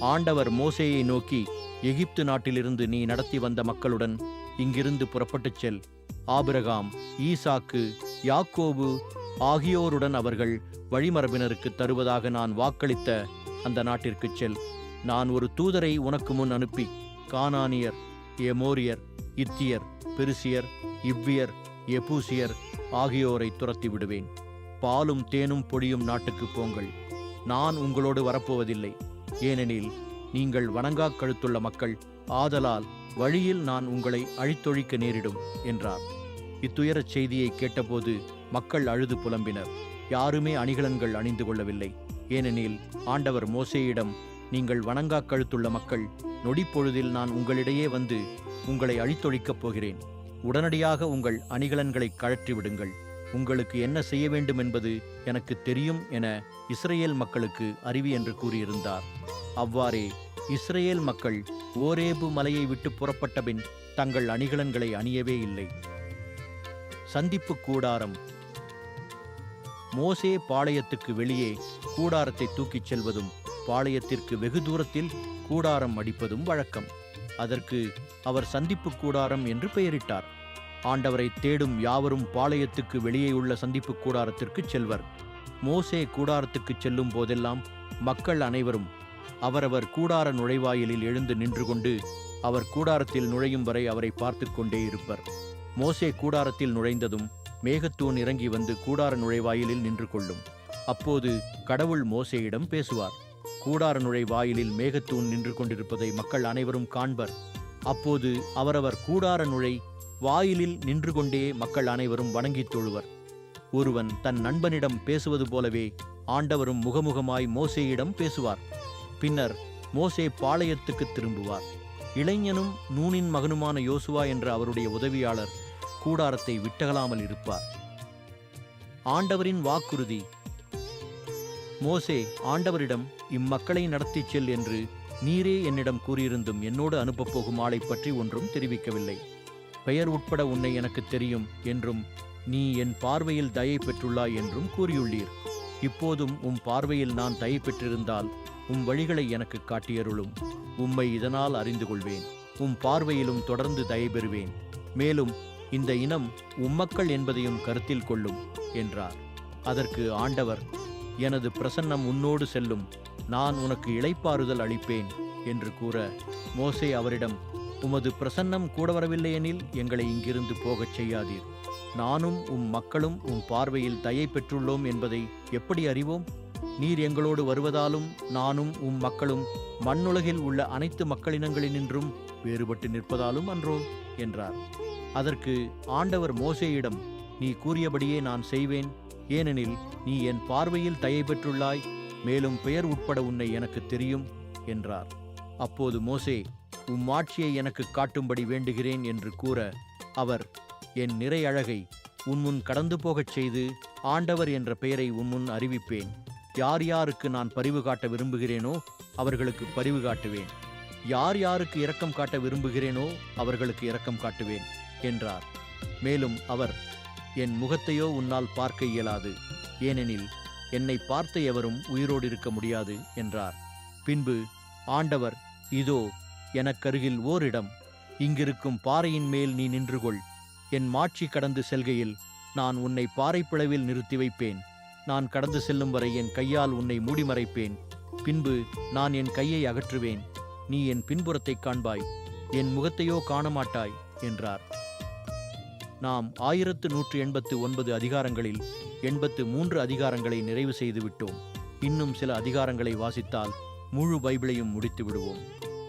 ஆண்டவர் மோசேயை நோக்கி எகிப்து நாட்டிலிருந்து நீ நடத்தி வந்த மக்களுடன் இங்கிருந்து புறப்பட்டுச் செல். ஆபிரகாம் ஈசாக்கு யாக்கோபு ஆகியோருடன் அவர்கள் வழிமரபினருக்கு தருவதாக நான் வாக்களித்த அந்த நாட்டிற்குச் செல். நான் ஒரு தூதரை உனக்கு முன் அனுப்பி கானானியர் எமோரியர் இத்தியர் பெருசியர் இவ்வியர் எபூசியர் ஆகியோரை துரத்தி விடுவேன். பாலும் தேனும் பொடியும் நாட்டுக்கு போங்கள். நான் உங்களோடு வரப்போவதில்லை. ஏனெனில் நீங்கள் வணங்காக் கழுத்துள்ள மக்கள் ஆதலால் வழியில் நான் உங்களை அழித்தொழிக்க நேரிடும் என்றார். இத்துயரச் செய்தியை கேட்டபோது மக்கள் அழுது புலம்பினர். யாருமே அணிகலன்கள் அணிந்து கொள்ளவில்லை. ஏனெனில் ஆண்டவர் மோசேயிடம் நீங்கள் வணங்காக் கழுத்துள்ள மக்கள் நொடிப்பொழுதில் நான் உங்களிடையே வந்து உங்களை அழித்தொழிக்கப் போகிறேன். உடனடியாக உங்கள் அணிகலன்களை கழற்றி விடுங்கள் உங்களுக்கு என்ன செய்ய வேண்டும் என்பது எனக்கு தெரியும் என இஸ்ரேல் மக்களுக்கு அறிவி என்று கூறியிருந்தார். அவ்வாறே இஸ்ரேல் மக்கள் ஓரேபு மலையை விட்டு புறப்பட்டபின் தங்கள் அணிகலன்களை அணியவே இல்லை. சந்திப்பு கூடாரம். மோசே பாளையத்துக்கு வெளியே கூடாரத்தை தூக்கிச் செல்வதும் பாளையத்திற்கு வெகு தூரத்தில் கூடாரம் அடிப்பதும் வழக்கம். அதற்கு அவர் சந்திப்பு கூடாரம் என்று பெயரிட்டார். ஆண்டவரை தேடும் யாவரும் பாளையத்துக்கு வெளியே உள்ள சந்திப்பு கூடாரத்திற்கு செல்வர். மோசே கூடாரத்துக்கு செல்லும் போதெல்லாம் மக்கள் அனைவரும் அவரவர் கூடார நுழைவாயிலில் எழுந்து நின்று கொண்டு அவர் கூடாரத்தில் நுழையும் வரை அவரை பார்த்து கொண்டே இருப்பர். மோசே கூடாரத்தில் நுழைந்ததும் மேகத்தூண் இறங்கி வந்து கூடார நுழைவாயிலில் நின்று கொள்ளும். அப்போது கடவுள் மோசேயிடம் பேசுவார். கூடார நுழைவாயிலில் மேகத்தூண் நின்று கொண்டிருப்பதை மக்கள் அனைவரும் காண்பர். அப்போது அவரவர் கூடார நுழை வாயிலில் நின்று கொண்டே மக்கள் அனைவரும் வணங்கித் தொழுவர். ஒருவன் தன் நண்பனிடம் பேசுவது போலவே ஆண்டவரும் முகமுகமாய் மோசேயிடம் பேசுவார். பின்னர் மோசே பாளையத்துக்கு திரும்புவார். இளைஞனும் நூனின் மகனுமான யோசுவா என்ற அவருடைய உதவியாளர் கூடாரத்தை விட்டகலாமல் இருப்பார். ஆண்டவரின் வாக்குறுதி. மோசே ஆண்டவரிடம் இம்மக்களை நடத்திச் செல் என்று நீரே என்னிடம் கூறியிருந்தும் என்னோடு அனுப்பப் போகும் ஆளைப் பற்றி ஒன்றும் தெரிவிக்கவில்லை. பெயர் உட்பட உன்னை எனக்கு தெரியும் என்றும் நீ என் பார்வையில் தயை பெற்றுள்ளாய் என்றும் கூறியுள்ளீர். இப்போதும் உம் பார்வையில் நான் தயை பெற்றிருந்தால் உம் வழிகளை எனக்கு காட்டியருளும். உம்மை இதனால் அறிந்து கொள்வேன். உம் பார்வையிலும் தொடர்ந்து தயை பெறுவேன். மேலும் இந்த இனம் உம்மக்கள் என்பதையும் கருத்தில் கொள்ளும் என்றார். அதற்கு ஆண்டவர் எனது பிரசன்னம் உன்னோடு செல்லும். நான் உனக்கு இளைப்பாறுதல் அளிப்பேன் என்று கூற மோசே அவரிடம் உமது பிரசன்னம் கூட வரவில்லையெனில் எங்களை இங்கிருந்து போகச் செய்யாதீர். நானும் உம் மக்களும் உம் பார்வையில் தயை பெற்றுள்ளோம் என்பதை எப்படி அறிவோம்? நீர் எங்களோடு வருவதாலும் நானும் உம் மக்களும் மண்ணுலகில் உள்ள அனைத்து மக்களினங்களினின்றும் வேறுபட்டு நிற்பதாலும் அன்றோ என்றார். அதற்கு ஆண்டவர் மோசேயிடம் நீ கூறியபடியே நான் செய்வேன். ஏனெனில் நீ என் பார்வையில் தயை பெற்றுள்ளாய். மேலும் பெயர் உட்பட உன்னை எனக்கு தெரியும் என்றார். அப்போது மோசே உம் ஆட்சியை எனக்கு காட்டும்படி வேண்டுகிறேன் என்று கூற அவர் என் நிறை அழகை உன்முன் கடந்து போகச் செய்து ஆண்டவர் என்ற பெயரை உன்முன் அறிவிப்பேன். யார் யாருக்கு நான் பரிவு காட்ட விரும்புகிறேனோ அவர்களுக்கு பரிவு காட்டுவேன். யார் யாருக்கு இரக்கம் காட்ட விரும்புகிறேனோ அவர்களுக்கு இரக்கம் காட்டுவேன் என்றார். மேலும் அவர் என் முகத்தையோ உன்னால் பார்க்க இயலாது. ஏனெனில் என்னை பார்த்த எவரும் உயிரோடு இருக்க முடியாது என்றார். பின்பு ஆண்டவர் இதோ எனக்கருகில் ஓரிடம். இங்கிருக்கும் பாறையின் மேல் நீ நின்று கொள் என் மாட்சி கடந்து செல்கையில் நான் உன்னை பாறைப்பிளவில் நிறுத்தி வைப்பேன். நான் கடந்து செல்லும் வரை என் கையால் உன்னை மூடி மறைப்பேன் பின்பு நான் என் கையை அகற்றுவேன். நீ என் பின்புறத்தைக் காண்பாய். என் முகத்தையோ காணமாட்டாய் என்றார். நாம் ஆயிரத்து நூற்று எண்பத்து ஒன்பது அதிகாரங்களில் எண்பத்து மூன்று அதிகாரங்களை நிறைவு செய்து விட்டோம் இன்னும் சில அதிகாரங்களை வாசித்தால் முழு பைபிளையும் முடித்து விடுவோம்